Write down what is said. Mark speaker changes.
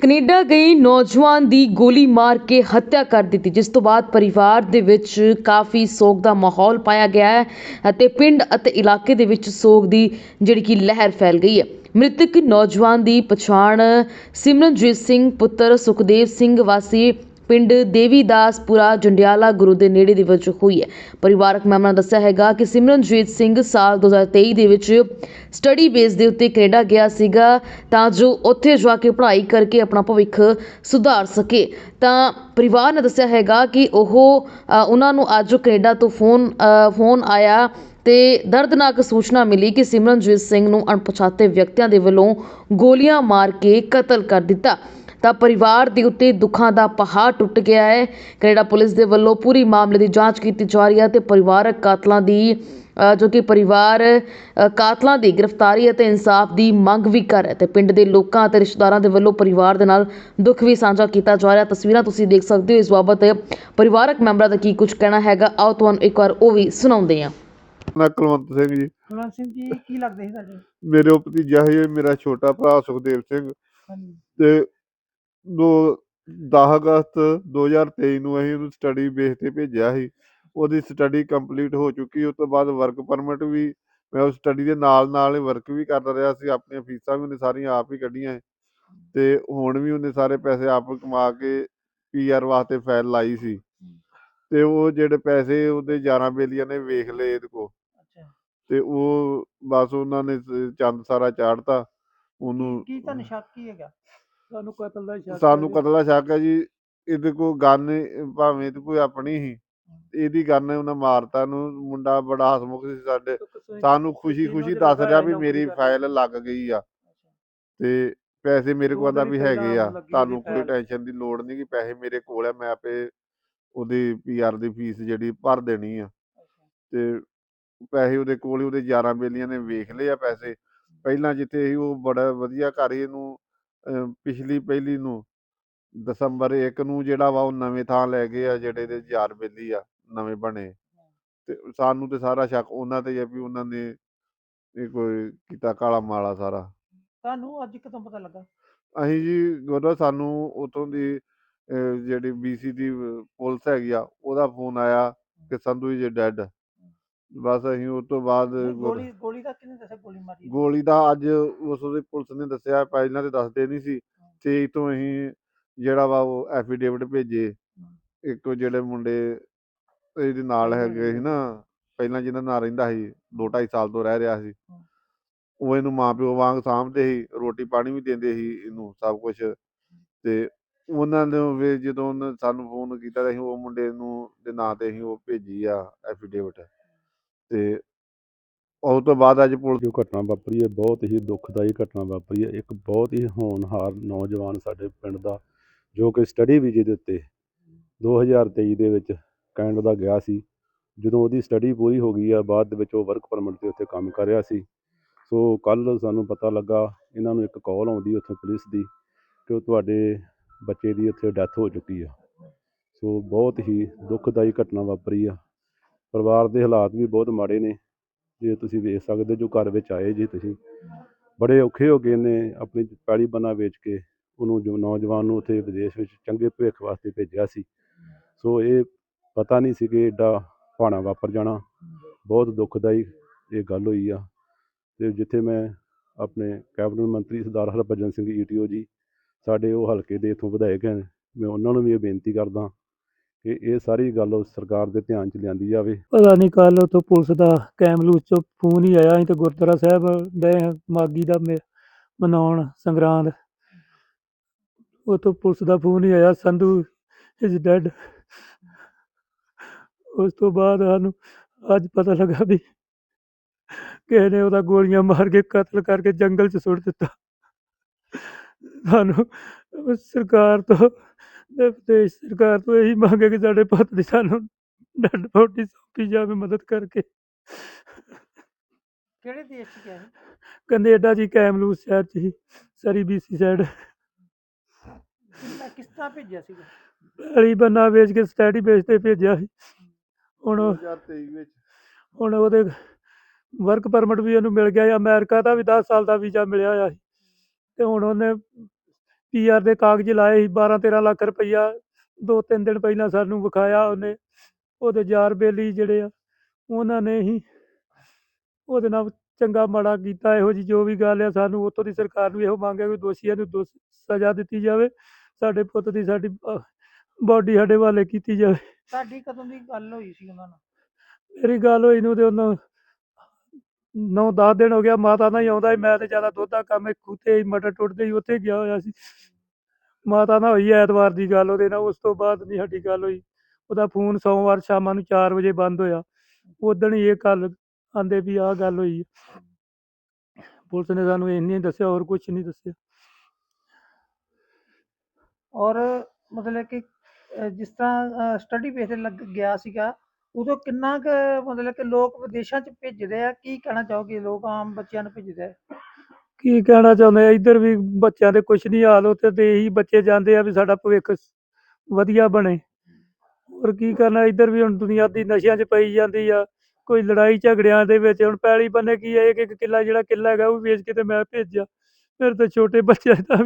Speaker 1: Canada ਗਈ ਨੌਜਵਾਨ ਦੀ ਗੋਲੀ ਮਾਰ ਕੇ ਹੱਤਿਆ ਕਰ ਦਿੱਤੀ, ਜਿਸ ਤੋਂ ਬਾਅਦ ਪਰਿਵਾਰ ਦੇ ਵਿੱਚ ਕਾਫੀ ਸੋਗ ਦਾ ਮਾਹੌਲ ਪਾਇਆ ਗਿਆ ਹੈ ਅਤੇ ਪਿੰਡ ਅਤੇ ਇਲਾਕੇ ਦੇ ਵਿੱਚ ਸੋਗ ਦੀ ਜਿਹੜੀ ਕਿ ਲਹਿਰ ਫੈਲ ਗਈ ਹੈ। ਮ੍ਰਿਤਕ ਨੌਜਵਾਨ ਦੀ ਪਛਾਣ ਸਿਮਰਨਜੀਤ ਸਿੰਘ, ਪੁੱਤਰ ਸੁਖਦੇਵ ਸਿੰਘ ਵਾਸੀ ਪਿੰਡ ਦੇਵੀਦਾਸਪੁਰਾ ਜੰਡਿਆਲਾ ਗੁਰੂ ਦੇ ਨੇੜੇ ਦੇ ਵਿੱਚ ਹੋਈ ਹੈ। ਪਰਿਵਾਰਕ ਮੈਂਬਰਾਂ ਨੇ ਦੱਸਿਆ ਹੈਗਾ ਕਿ ਸਿਮਰਨਜੀਤ ਸਿੰਘ ਸਾਲ 2023 ਦੇ ਵਿੱਚ ਸਟੱਡੀ ਬੇਸ ਦੇ ਉੱਤੇ ਕੈਨੇਡਾ ਗਿਆ ਸੀਗਾ, ਤਾਂ ਜੋ ਉੱਥੇ ਜਾ ਕੇ ਪੜ੍ਹਾਈ ਕਰਕੇ ਆਪਣਾ ਭਵਿੱਖ ਸੁਧਾਰ ਸਕੇ। ਤਾਂ ਪਰਿਵਾਰ ਨੇ ਦੱਸਿਆ ਹੈਗਾ ਕਿ ਉਹ ਉਹਨਾਂ ਨੂੰ ਅੱਜ ਕੈਨੇਡਾ ਤੋਂ ਫੋਨ ਫੋਨ ਆਇਆ ਤੇ ਦਰਦਨਾਕ ਸੂਚਨਾ ਮਿਲੀ ਕਿ ਸਿਮਰਨਜੀਤ ਸਿੰਘ ਨੂੰ ਅਣਪਛਾਤੇ ਵਿਅਕਤੀਆਂ ਦੇ ਵੱਲੋਂ ਗੋਲੀਆਂ ਮਾਰ ਕੇ ਕਤਲ ਕਰ ਦਿੱਤਾ। ਤਾਂ ਪਰਿਵਾਰ ਦੇ ਉੱਤੇ ਦੁੱਖਾਂ ਦਾ ਪਹਾੜ ਟੁੱਟ ਗਿਆ ਹੈ। ਕੈਨੇਡਾ ਪੁਲਿਸ ਦੇ ਵੱਲੋਂ ਪੂਰੀ ਮਾਮਲੇ ਦੀ ਜਾਂਚ ਕੀਤੀ ਜਾ ਰਹੀ ਹੈ ਤੇ ਪਰਿਵਾਰਕ ਕਾਤਲਾਂ ਦੀ ਜੋ ਕਿ ਪਰਿਵਾਰ ਕਾਤਲਾਂ ਦੀ ਗ੍ਰਿਫਤਾਰੀ ਅਤੇ ਇਨਸਾਫ ਦੀ ਮੰਗ ਵੀ ਕਰ ਰਿਹਾ ਤੇ ਪਿੰਡ ਦੇ ਲੋਕਾਂ ਅਤੇ ਰਿਸ਼ਤੇਦਾਰਾਂ ਦੇ ਵੱਲੋਂ ਪਰਿਵਾਰ ਦੇ ਨਾਲ ਦੁੱਖ ਵੀ ਸਾਂਝਾ ਕੀਤਾ ਜਾ ਰਿਹਾ। ਤਸਵੀਰਾਂ ਤੁਸੀਂ ਦੇਖ ਸਕਦੇ ਹੋ। ਇਸ ਬਾਬਤ ਪਰਿਵਾਰਕ ਮੈਂਬਰਾਂ ਦਾ ਕੀ ਕੁਝ ਕਹਿਣਾ ਹੈਗਾ ਆਓ ਤੁਹਾਨੂੰ ਇੱਕ ਵਾਰ ਉਹ ਵੀ ਸੁਣਾਉਂਦੇ ਹਾਂ।
Speaker 2: ਮੈਂ ਕੁਲਵੰਤ ਸਿੰਘ ਜੀ।
Speaker 3: ਕੁਲਵੰਤ ਸਿੰਘ ਜੀ ਕੀ ਲੱਗਦੇ ਸੀ ਤੁਹਾਡੇ?
Speaker 2: ਮੇਰੇ ਉਹ ਭਤੀਜਾ ਹੈ ਮੇਰਾ ਛੋਟਾ ਭਰਾ ਸੁਖਦੇਵ ਸਿੰਘ ਤੇ ਦੋ 10 ਅਗਸਤ 2023 ਨੂੰ ਅਸੀਂ ਉਹਨੂੰ ਸਟੱਡੀ ਬੇਸ ਤੇ ਭੇਜਿਆ ਸੀ। ਉਹਦੀ ਸਟੱਡੀ ਕੰਪਲੀਟ ਹੋ ਚੁੱਕੀ ਉਸ ਤੋਂ ਬਾਅਦ ਵਰਕ ਪਰਮਿਟ ਵੀ ਮੈਂ ਉਸ ਸਟੱਡੀ ਦੇ ਨਾਲ ਨਾਲ ਹੀ ਵਰਕ ਵੀ ਕਰਦਾ ਰਿਹਾ ਸੀ ਆਪਣੀਆਂ ਫੀਸਾਂ ਵੀ ਉਹਨੇ ਸਾਰੀਆਂ ਆਪ ਹੀ ਕੱਢੀਆਂ ਤੇ ਹੁਣ ਵੀ ਉਹਨੇ ਸਾਰੇ ਪੈਸੇ ਆਪ ਕਮਾ ਕੇ ਪੀਆਰ ਵਾਸਤੇ ਫਾਈਲ ਲਾਈ ਸੀ। ਤੇ ਉਹ ਜਿਹੜੇ ਪੈਸੇ ਉਹਦੇ 11 ਬੇਲੀਆਂ ਨੇ ਵੇਖ ਲਏ ਇਹਦੇ ਕੋ
Speaker 3: ਅੱਛਾ।
Speaker 2: ਤੇ ਉਹ ਬਸ ਉਹਨਾਂ ਨੇ ਚੰਦ ਸਾਰਾ ਚਾੜਤਾ ਉਹਨੂੰ
Speaker 3: ਕੀ ਤੁਹਾਨੂੰ ਸ਼ੱਕ ਕੀ ਹੈਗਾ? ਤੁਹਾਨੂੰ ਕਤਲ ਦਾ ਸ਼ੱਕ
Speaker 2: ਸਾਨੂੰ ਕਤਲ ਦਾ ਸ਼ੱਕ ਹੈ ਜੀ। ਇਹਦੇ ਕੋ ਗਨ ਭਾਵੇਂ ਤੇ ਕੋਈ ਆਪਣੀ ਹੀ। ਇਹਦੀ ਗਨ ਉਹਨਾਂ ਮਾਰਤਾ ਨੂੰ ਮੁੰਡਾ ਬੜਾ ਹਸਮੁਖ ਸੀ ਸਾਡੇ। ਸਾਨੂੰ ਖੁਸ਼ੀ ਖੁਸ਼ੀ ਦੱਸ ਰਿਹਾ ਵੀ ਮੇਰੀ ਫਾਈਲ ਲੱਗ ਗਈ ਆ। ਤੇ ਪੈਸੇ ਮੇਰੇ ਕੋਲ ਆਂਦਾ ਵੀ ਹੈਗੇ ਆ। ਤੁਹਾਨੂੰ ਕੋਈ ਟੈਨਸ਼ਨ ਦੀ ਲੋੜ ਨਹੀਂ ਕਿ ਪੈਸੇ ਮੇਰੇ ਕੋਲ ਆ ਮੈਂ ਆਪੇ ਉਹਦੀ ਪੀਆਰ ਦੀ ਫੀਸ ਜਿਹੜੀ ਭਰ ਦੇਣੀ ਆ। ਤੇ ਪੈਸੇ ਉਹਦੇ ਕੋਲ ਹੀ ਉਹਦੇ 11 ਬੇਲੀਆਂ ਨੇ ਵੇਖ ਲਏ ਆ ਪੈਸੇ। ਪਹਿਲਾਂ ਜਿੱਥੇ ਸੀ ਉਹ ਬੜਾ ਵਧੀਆ ਘਰ ਇਹਨੂੰ ਪਿਛਲੀ ਪਹਿਲੀ ਨੂੰ ਦਸੰਬਰ 1 ਨੂੰ ਜਿਹੜਾ ਵਾ ਉਹ ਨਵੇਂ ਥਾਂ ਲੈ ਗਏ ਆ ਜਿਹੜੇ ਦੇ ਯਾਰ ਬੇਲੀ ਆ ਨਵੇਂ ਬਣੇ। ਤੇ ਸਾਨੂੰ ਤੇ ਸਾਰਾ ਸ਼ੱਕ ਉਹਨਾਂ ਤੇ ਹੀ ਆ ਵੀ ਉਹਨਾਂ ਨੇ ਇਹ ਕੋਈ ਕੀਤਾ ਕਾਲਾ ਮਾਲਾ ਸਾਰਾ।
Speaker 3: ਤੁਹਾਨੂੰ ਅੱਜ ਕਿਦੋਂ ਪਤਾ ਲੱਗਾ?
Speaker 2: ਅਸੀਂ ਜੀ ਗੁਰਦੁਆਰਾ ਸਾਨੂੰ ਉਤੋਂ ਦੀ ਅਹ ਜਿਹੜੀ ਬੀਸੀ ਦੀ ਪੁਲਿਸ ਹੈਗੀ ਆ ਉਹਦਾ ਫੋਨ ਆਇਆ ਕਿ ਸੰਧੂ ਜੀ ਡੈਡ। ਬਸ ਅਸੀਂ ਉਸ ਤੋਂ ਬਾਅਦ
Speaker 3: ਗੋਲੀ ਗੋਲੀ ਦਾ ਕਿਹਨੇ ਦੱਸਿਆ? ਗੋਲੀ ਮਾਰੀ?
Speaker 2: ਗੋਲੀ ਦਾ ਅੱਜ ਉਸ ਦੇ ਪੁਲਿਸ ਨੇ ਦੱਸਿਆ ਪਹਿਲਾਂ ਤੇ ਦੱਸਦੇ ਨਹੀਂ ਸੀ। ਤੇ ਤੋਂ ਅਸੀਂ ਜਿਹੜਾ ਵਾ ਉਹ ਐਫੀਡੇਵਿਟ ਭੇਜੇ। ਇੱਕ ਜਿਹੜੇ ਮੁੰਡੇ ਇਹਦੇ ਨਾਲ ਹੈਗੇ ਸੀ ਨਾ ਪਹਿਲਾਂ ਜਿਹਦਾ ਨਾਲ ਰਹਿੰਦਾ ਸੀ ਦੋ ਢਾਈ ਸਾਲ ਤੋਂ ਰਹਿ ਰਿਹਾ ਸੀ। ਉਹ ਇਹਨੂੰ ਮਾਂ ਪਿਓ ਵਾਂਗ ਸਾਂਭਦੇ ਸੀ ਰੋਟੀ ਪਾਣੀ ਵੀ ਦਿੰਦੇ ਸੀ ਇਹਨੂੰ ਸਭ ਕੁਝ ਤੇ ਉਹਨਾਂ ਨੇ ਵੀ ਜਦੋਂ ਸਾਨੂੰ ਫੋਨ ਕੀਤਾ ਤਾਂ ਅਸੀਂ ਉਹ ਮੁੰਡੇ ਨੂੰ ਦੇ ਨਾਂ ਤੇ ਅਸੀਂ ਉਹ ਭੇਜੀ ਆ ਐਫੀਡੇਵਿਟ ਤੇ ਉਸ ਤੋਂ ਬਾਅਦ ਅੱਜ ਪੁਲਿਸ
Speaker 4: ਜੋ ਘਟਨਾ ਵਾਪਰੀ ਹੈ, ਬਹੁਤ ਹੀ ਦੁਖਦਾਈ ਘਟਨਾ ਵਾਪਰੀ ਹੈ। ਇੱਕ ਬਹੁਤ ਹੀ ਹੋਣਹਾਰ ਨੌਜਵਾਨ ਸਾਡੇ ਪਿੰਡ ਦਾ, ਜੋ ਕਿ ਸਟੱਡੀ ਵੀਜ਼ੇ ਦੇ ਉੱਤੇ 2023 ਦੇ ਵਿੱਚ ਕੈਨੇਡਾ ਗਿਆ ਸੀ। ਜਦੋਂ ਉਹਦੀ ਸਟੱਡੀ ਪੂਰੀ ਹੋ ਗਈ ਆ, ਬਾਅਦ ਦੇ ਵਿੱਚ ਉਹ ਵਰਕ ਪਰਮਿਟ ਤੇ ਉੱਥੇ ਕੰਮ ਕਰ ਰਿਹਾ ਸੀ। ਸੋ ਕੱਲ ਸਾਨੂੰ ਪਤਾ ਲੱਗਾ, ਇਹਨਾਂ ਨੂੰ ਇੱਕ ਕਾਲ ਆਉਂਦੀ ਉੱਥੇ ਪੁਲਿਸ ਦੀ ਕਿ ਉਹ ਤੁਹਾਡੇ ਬੱਚੇ ਦੀ ਉੱਥੇ ਡੈਥ ਹੋ ਚੁੱਕੀ ਆ। ਸੋ ਬਹੁਤ ਹੀ ਦੁਖਦਾਈ ਘਟਨਾ ਵਾਪਰੀ ਆ। ਪਰਿਵਾਰ ਦੇ ਹਾਲਾਤ ਵੀ ਬਹੁਤ ਮਾੜੇ ਨੇ। ਜੇ ਤੁਸੀਂ ਵੇਖ ਸਕਦੇ ਜੋ ਘਰ ਵਿੱਚ ਆਏ ਜੀ ਤੁਸੀਂ, ਬੜੇ ਔਖੇ ਹੋ ਗਏ ਨੇ ਆਪਣੀ ਪੈਲੀ ਬਣਾ ਵੇਚ ਕੇ। ਉਹਨੂੰ ਜੋ ਨੌਜਵਾਨ ਨੂੰ ਉੱਥੇ ਵਿਦੇਸ਼ ਵਿੱਚ ਚੰਗੇ ਭਵਿੱਖ ਵਾਸਤੇ ਭੇਜਿਆ ਸੀ। ਸੋ ਇਹ ਪਤਾ ਨਹੀਂ ਸੀ ਕਿ ਐਡਾ ਭਾਣਾ ਵਾਪਰ ਜਾਣਾ। ਬਹੁਤ ਦੁੱਖਦਾਈ ਇਹ ਗੱਲ ਹੋਈ ਆ। ਤੇ ਜਿੱਥੇ ਮੈਂ ਆਪਣੇ ਕੈਬਨਿਟ ਮੰਤਰੀ ਸਰਦਾਰ ਹਰਭਜਨ ਸਿੰਘ ਈਟੀਓ ਜੀ, ਸਾਡੇ ਉਹ ਹਲਕੇ ਦੇ ਇਥੋਂ ਵਿਧਾਇਕ ਹਨ। ਮੈਂ ਉਹਨਾਂ ਨੂੰ ਵੀ ਇਹ ਬੇਨਤੀ ਕਰਦਾ ਕਿ ਇਹ ਸਾਰੀ ਗੱਲ ਸਰਕਾਰ ਦੇ ਧਿਆਨ 'ਚ ਲਿਆਂਦੀ ਜਾਵੇ।
Speaker 5: ਪਤਾ ਨਹੀਂ ਕੱਲ ਉਤੋਂ ਪੁਲਿਸ ਦਾ ਕੈਮਲੂਸ ਚੋਂ ਫੋਨ ਹੀ ਆਇਆ, ਅਸੀਂ ਤੇ ਗੁਰਦੁਆਰਾ ਸਾਹਿਬ ਦੇ ਮਾਗੀ ਦਾ ਮੇ- ਮਨਾਉਣ ਸੰਗਰਾਂਦ। ਉਤੋਂ ਪੁਲਿਸ ਦਾ ਫੋਨ ਹੀ ਆਇਆ, ਸੰਧੂ ਇਜ਼ ਡੈਡ ਉਸ ਤੋਂ ਬਾਅਦ ਸਾਨੂੰ ਅੱਜ ਪਤਾ ਲੱਗਾ ਵੀ ਕਿਸੇ ਨੇ ਉਹਦਾ ਗੋਲੀਆਂ ਮਾਰ ਕੇ ਕਤਲ ਕਰਕੇ ਜੰਗਲ 'ਚ ਸੁੱਟ ਦਿੱਤਾ। ਸਾਨੂੰ ਸਰਕਾਰ ਤੋਂ ਦੇਸ਼ ਸਰਕਾਰ ਤੋਂ ਇਹੀ ਮੰਗ ਹੈ ਕਿ ਸਾਡੇ ਪੁੱਤ ਦੀ ਸਾਨੂੰ ਡੈਡ ਬੋਡੀ ਸੌਂਪੀ ਜਾਵੇ ਮਦਦ ਕਰਕੇ।
Speaker 3: ਕਿਹੜੇ ਦੇਸ਼ ਚ ਗਿਆ ਸੀ
Speaker 5: ਕੈਨੇਡਾ ਜੀ ਕੈਮਲੂਸ ਸ਼ਹਿਰ ਚ ਹੀ ਸਰੀ ਬੀਸੀ ਸਾਈਡ।
Speaker 3: ਕਿੰਨਾ ਕਿਸ ਤਰ੍ਹਾਂ ਭੇਜਿਆ ਸੀਗਾ?
Speaker 5: ਅਲੀ ਬੰਨਾ ਵੇਚ ਕੇ ਸਟੱਡੀ ਬੇਸ ਤੇ ਭੇਜਿਆ ਸੀ। ਹੁਣ ਉਹ-
Speaker 2: 2023 ਵਿੱਚ।
Speaker 5: ਹੁਣ ਉਹਦੇ ਵਰਕ ਪਰਮਿਟ ਵੀ ਉਹਨੂੰ ਮਿਲ ਗਿਆ ਅਮਰੀਕਾ ਦਾ ਵੀ 10 ਸਾਲ ਦਾ ਵੀਜ਼ਾ ਮਿਲਿਆ ਆ ਸੀ। ਤੇ ਹੁਣ ਉਹਨੇ ਪੀਆਰ ਦੇ ਕਾਗਜ਼ ਲਾਏ ਸੀ 12 13 ਲੱਖ ਰੁਪਈਆ ਦੋ ਤਿੰਨ ਦਿਨ ਪਹਿਲਾਂ ਸਾਨੂੰ ਵਿਖਾਇਆ ਉਹਨੇ ਉਹਦੇ ਯਾਰ ਬੇਲੀ ਜਿਹੜੇ ਆ ਉਹਨਾਂ ਨੇ ਹੀ ਉਹਦੇ ਨਾਲ ਚੰਗਾ ਮਾੜਾ ਕੀਤਾ ਇਹੋ ਜੀ ਜੋ ਵੀ ਗੱਲ ਆ ਸਾਨੂੰ ਉੱਥੋਂ ਦੀ ਸਰਕਾਰ ਨੂੰ ਇਹੋ ਮੰਗ ਹੈ ਕਿ ਦੋਸ਼ੀਆਂ ਨੂੰ ਦੋਸ਼ ਸਜ਼ਾ ਦਿੱਤੀ ਜਾਵੇ ਸਾਡੇ ਪੁੱਤ ਦੀ ਸਾਡੀ ਬਾਡੀ ਸਾਡੇ ਵਾਲੇ ਕੀਤੀ ਜਾਵੇ।
Speaker 3: ਤੁਹਾਡੀ ਕਦੋਂ ਦੀ ਗੱਲ ਹੋਈ ਸੀ ਉਹਨਾਂ ਨਾਲ?
Speaker 5: ਮੇਰੀ ਗੱਲ ਹੋਈ ਨੂੰ ਤੇ ਉਹਨਾਂ ਨੌ 10 ਦਿਨ ਹੋ ਗਿਆ, ਮਾਤਾ ਨਾਲ ਹੀ ਆਉਂਦਾ ਸੀ, ਮੈਂ ਤੇ ਜ਼ਿਆਦਾ ਦੁੱਧ ਦਾ ਕੰਮ ਕੁੱਤੇ ਹੀ ਮਟਰ ਟੁੱਟਦੇ ਹੀ ਉੱਥੇ ਗਿਆ ਹੋਇਆ ਸੀ। ਮਾਤਾ ਨਾਲ ਹੋਈ ਐਤਵਾਰ ਦੀ ਗੱਲ, ਉਹਦੇ ਨਾਲ ਉਸ ਤੋਂ ਬਾਅਦ ਨਹੀਂ ਸਾਡੀ ਗੱਲ ਹੋਈ। ਉਹਦਾ ਫੋਨ ਸੋਮਵਾਰ ਸ਼ਾਮਾਂ ਨੂੰ 4 ਵਜੇ ਬੰਦ ਹੋਇਆ। ਉਦਣ ਹੀ ਇਹ ਗੱਲ ਆਂਦੇ ਵੀ ਆਹ ਗੱਲ ਹੋਈ। ਪੁਲਿਸ ਨੇ ਸਾਨੂੰ ਇੰਨੀ ਹੀ ਦੱਸਿਆ, ਹੋਰ ਕੁਝ ਨਹੀਂ ਦੱਸਿਆ।
Speaker 3: ਔਰ ਮਤਲਬ ਕਿ ਜਿਸ ਤਰ੍ਹਾਂ ਸਟੱਡੀ ਬੇਸ ਤੇ ਲੱਗ ਗਿਆ ਸੀਗਾ ਉਦੋਂ ਕਿੰਨਾ ਕੁ ਮਤਲਬ ਕਿ ਲੋਕ ਵਿਦੇਸ਼ਾਂ 'ਚ ਭੇਜਦੇ ਆ? ਕੀ ਕਹਿਣਾ ਚਾਹੋਗੇ? ਲੋਕ ਆਮ ਬੱਚਿਆਂ ਨੂੰ ਭੇਜਦੇ ਆ?
Speaker 5: ਕੀ ਕਹਿਣਾ ਚਾਹੁੰਦੇ ਆ? ਇੱਧਰ ਵੀ ਬੱਚਿਆਂ ਦੇ ਕੁਛ ਨਹੀਂ ਹਾਲ, ਉੱਥੇ ਤੇ ਇਹੀ ਬੱਚੇ ਜਾਂਦੇ ਆ ਵੀ ਸਾਡਾ ਭਵਿੱਖ ਵਧੀਆ ਬਣੇ। ਹੋਰ ਕੀ ਕਰਨਾ? ਇੱਧਰ ਵੀ ਹੁਣ ਦੁਨੀਆ ਦੀ ਨਸ਼ਿਆਂ 'ਚ ਪਈ ਜਾਂਦੀ ਆ। ਕੋਈ ਲੜਾਈ ਝਗੜਿਆਂ ਦੇ ਵਿੱਚ, ਹੁਣ ਪੈਲੀ ਬੰਨੇ ਕੀ ਹੈ ਇੱਕ ਇੱਕ ਕਿੱਲਾ ਜਿਹੜਾ ਕਿੱਲਾ ਹੈਗਾ ਉਹ ਵੇਚ ਕੇ ਤੇ ਮੈਂ ਭੇਜਿਆ। ਫਿਰ ਤੇ ਛੋਟੇ ਬੱਚਿਆਂ ਦਾ ਵੀ